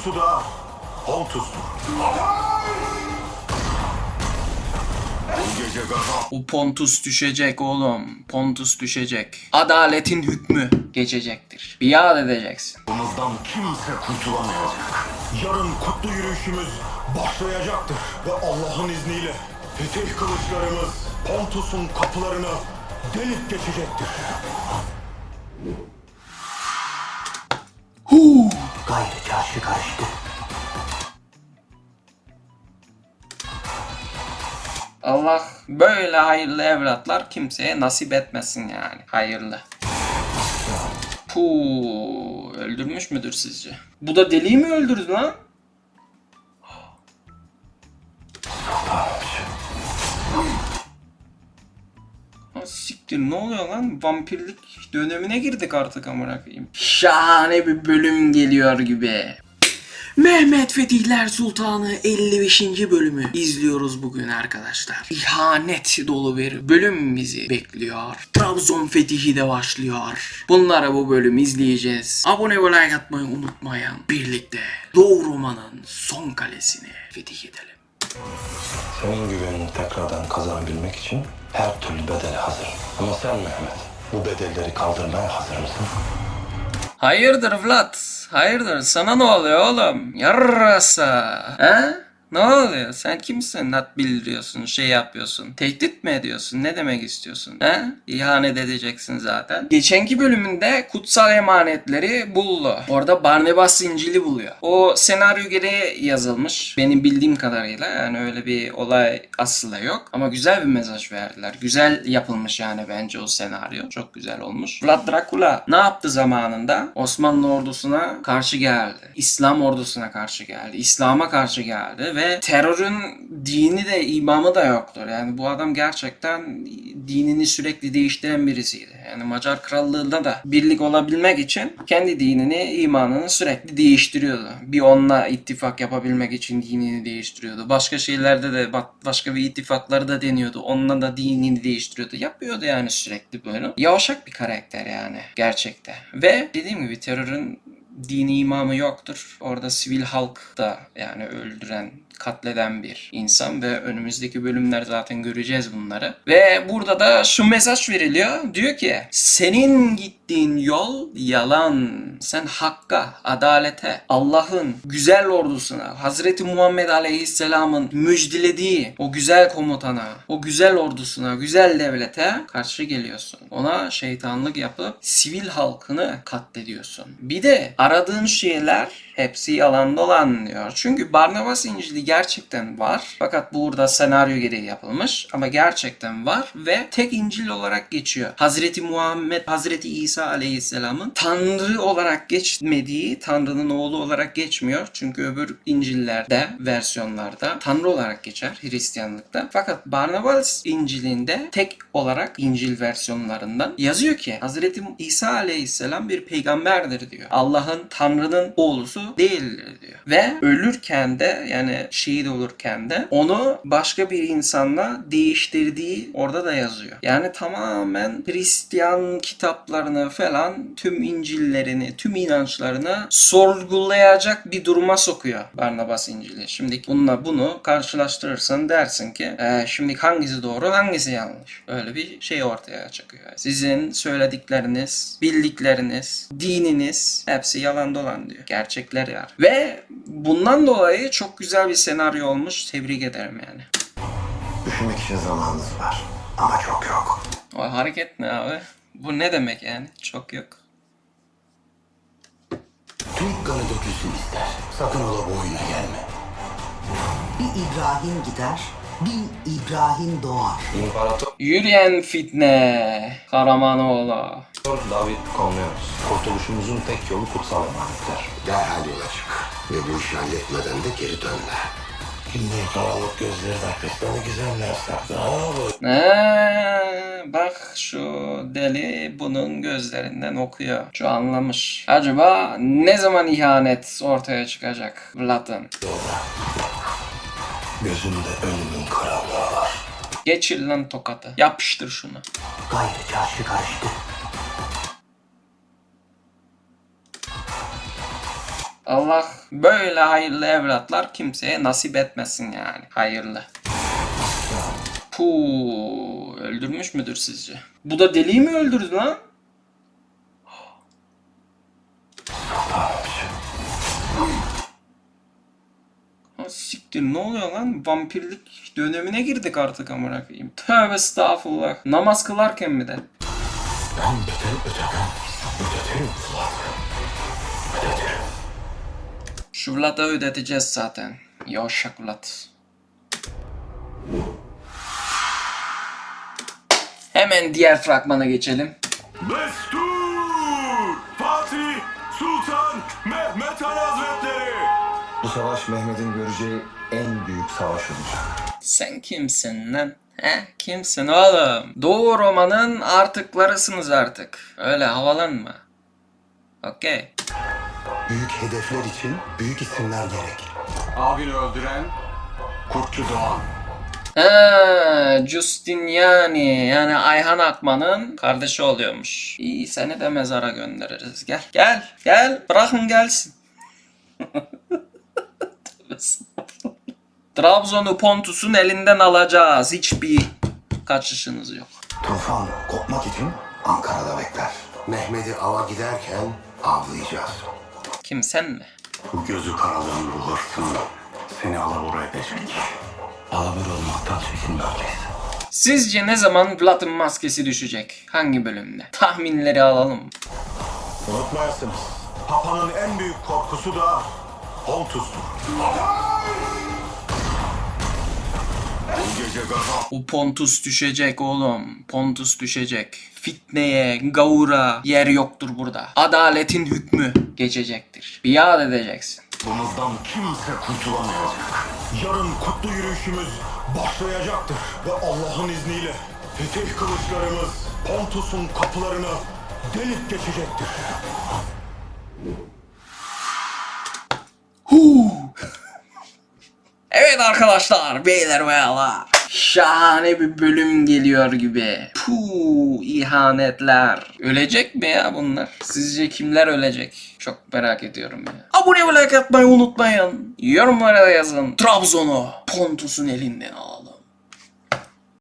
sorumlusu da Pontus'tur. Bu gece gazap O Pontus düşecek oğlum. Pontus düşecek. Adaletin hükmü geçecektir. Biat edeceksin. Bunumuzdan kimse kurtulamayacak. Yarın kutlu yürüyüşümüz başlayacaktır. Ve Allah'ın izniyle fetih kılıçlarımız Pontus'un kapılarını delip geçecektir. Gayrı Allah böyle hayırlı evlatlar kimseye nasip etmesin yani. Hayırlı. Puu, öldürmüş müdür sizce? Bu da deliği mi öldürdü lan? Siktir ne oluyor lan? Vampirlik dönemine girdik artık amına koyayım. Şahane bir bölüm geliyor gibi. Mehmet Fetihler Sultanı 55. bölümü izliyoruz bugün arkadaşlar. İhanet dolu bir bölüm bizi bekliyor. Trabzon fetihi de başlıyor. Bunları bu bölüm izleyeceğiz. Abone ve like atmayı unutmayın. Birlikte Doğu Roma'nın son kalesini fetih edelim. Senin güvenini tekrardan kazanabilmek için her türlü bedele hazırım. Ama sen Mehmet, bu bedelleri kaldırmaya hazır mısın? Hayırdır Vlad? Hayırdır? Sana ne oluyor oğlum? Yarrasa. He? Ne oluyor? Sen kimsin? Nat bildiriyorsun, şey yapıyorsun. Tehdit mi ediyorsun? Ne demek istiyorsun? He? İhanet edeceksin zaten. Geçenki bölümünde kutsal emanetleri buldu. Orada Barnabas İncil'i buluyor. O senaryo gereği yazılmış. Benim bildiğim kadarıyla. Yani öyle bir olay aslında yok. Ama güzel bir mesaj verdiler. Güzel yapılmış yani bence o senaryo. Çok güzel olmuş. Vlad Dracula ne yaptı zamanında? Osmanlı ordusuna karşı geldi. İslam ordusuna karşı geldi. İslam'a karşı geldi ve terörün dini de imamı da yoktur. Yani bu adam gerçekten dinini sürekli değiştiren birisiydi. Yani Macar Krallığı'nda da birlik olabilmek için kendi dinini, imanını sürekli değiştiriyordu. Bir onunla ittifak yapabilmek için dinini değiştiriyordu. Başka şeylerde de başka bir ittifakları da deniyordu. Onunla da dinini değiştiriyordu. Yapıyordu yani sürekli böyle. Yavşak bir karakter yani gerçekte. Ve dediğim gibi terörün dini imamı yoktur. Orada sivil halk da yani öldüren, katleden bir insan ve önümüzdeki bölümler zaten göreceğiz bunları. Ve burada da şu mesaj veriliyor. Diyor ki senin gittiğin yol yalan. Sen hakka, adalete, Allah'ın güzel ordusuna, Hazreti Muhammed Aleyhisselam'ın müjdelediği o güzel komutana, o güzel ordusuna, güzel devlete karşı geliyorsun. Ona şeytanlık yapıp sivil halkını katlediyorsun. Bir de aradığın şeyler hepsi yalan dolan diyor. Çünkü Barnabas İncil'i gerçekten var. Fakat burada senaryo gereği yapılmış ama gerçekten var ve tek İncil olarak geçiyor. Hazreti Muhammed, Hazreti İsa Aleyhisselam'ın Tanrı olarak geçmediği, Tanrı'nın oğlu olarak geçmiyor. Çünkü öbür İncil'lerde, versiyonlarda Tanrı olarak geçer Hristiyanlıkta. Fakat Barnabas İncil'inde tek olarak İncil versiyonlarından yazıyor ki Hazreti İsa Aleyhisselam bir peygamberdir diyor. Allah'ın Tanrı'nın oğlusu değildir diyor. Ve ölürken de yani şehit olurken de onu başka bir insanla değiştirdiği orada da yazıyor. Yani tamamen Hristiyan kitaplarını falan tüm İncil'lerini, tüm inançlarını sorgulayacak bir duruma sokuyor Barnabas İncil'i. Şimdi bununla bunu karşılaştırırsan dersin ki "Ee, şimdi hangisi doğru hangisi yanlış. Öyle bir şey ortaya çıkıyor. Sizin söyledikleriniz, bildikleriniz, dininiz hepsi yalan dolan diyor. Gerçekler var. Ve bundan dolayı çok güzel bir senaryo olmuş. Tebrik ederim yani. Düşünmek için zamanınız var. Ama çok yok. O hareket ne abi? Bu ne demek yani? Çok yok. Türk kanı dökülsün ister. Sakın ola bu oyuna gelme. Bir İbrahim gider, bir İbrahim doğar. İmparator Yürüyen fitne. Karamanoğlu. David Cornelius. Kurtuluşumuzun tek yolu kutsal emanetler. Derhal yola çık. Ve bu işi halletmeden de geri dönme. Kimliği karanlık gözleri beni güzeller saktı. Abi. Ee, bak şu deli bunun gözlerinden okuyor. Şu anlamış. Acaba ne zaman ihanet ortaya çıkacak Vlad'ın? Gözünde ölümün karanlığı var. Geçir lan tokatı. Yapıştır şunu. Gayrı çarşı karıştı. Allah böyle hayırlı evlatlar kimseye nasip etmesin yani. Hayırlı. Puh, öldürmüş müdür sizce? Bu da deliği mi öldürdü lan? Siktir ne oluyor lan? Vampirlik dönemine girdik artık amına koyayım. Tövbe estağfurullah. Namaz kılarken mi de? Ben bedel ödemem. Ödetirim Vlad. Ödetirim. Şu Vlad'a ödeteceğiz zaten. Yavşak Vlad. Hemen diğer fragmana geçelim. Destur! Fatih Sultan Mehmet Hazretleri! Bu savaş Mehmet'in göreceği en büyük savaş olacak. Sen kimsin lan? He? Kimsin oğlum? Doğu romanın artıklarısınız artık. Öyle havalanma. Okey. Büyük hedefler için büyük isimler gerek. Abini öldüren Kurtçu Doğan. Ha, Justiniani yani Ayhan Akman'ın kardeşi oluyormuş. İyi seni de mezara göndeririz. Gel gel gel bırakın gelsin. Trabzon'u Pontus'un elinden alacağız. Hiçbir kaçışınız yok. Tufan kopmak için Ankara'da bekler. Mehmet'i ava giderken avlayacağız. Kim sen mi? Gözü karalığın bu hırsın seni alabora edecek. Alabor olmaktan çekinmeliyiz. Sizce ne zaman Vlad'ın maskesi düşecek? Hangi bölümde? Tahminleri alalım. Unutmayasınız. Papa'nın en büyük korkusu da Pontus'tur. Bu gece gaza O Pontus düşecek oğlum. Pontus düşecek. Fitneye, gavura yer yoktur burada. Adaletin hükmü geçecektir. Biat edeceksin. Bunuzdan kimse kurtulamayacak. Yarın kutlu yürüyüşümüz başlayacaktır. Ve Allah'ın izniyle fetih kılıçlarımız Pontus'un kapılarını delip geçecektir. Evet arkadaşlar, beyler ve bayanlar. Şahane bir bölüm geliyor gibi. Puh, ihanetler. Ölecek mi ya bunlar? Sizce kimler ölecek? Çok merak ediyorum ya. Abone ve like atmayı unutmayın. Yorumlara yazın. Trabzon'u Pontus'un elinden alalım.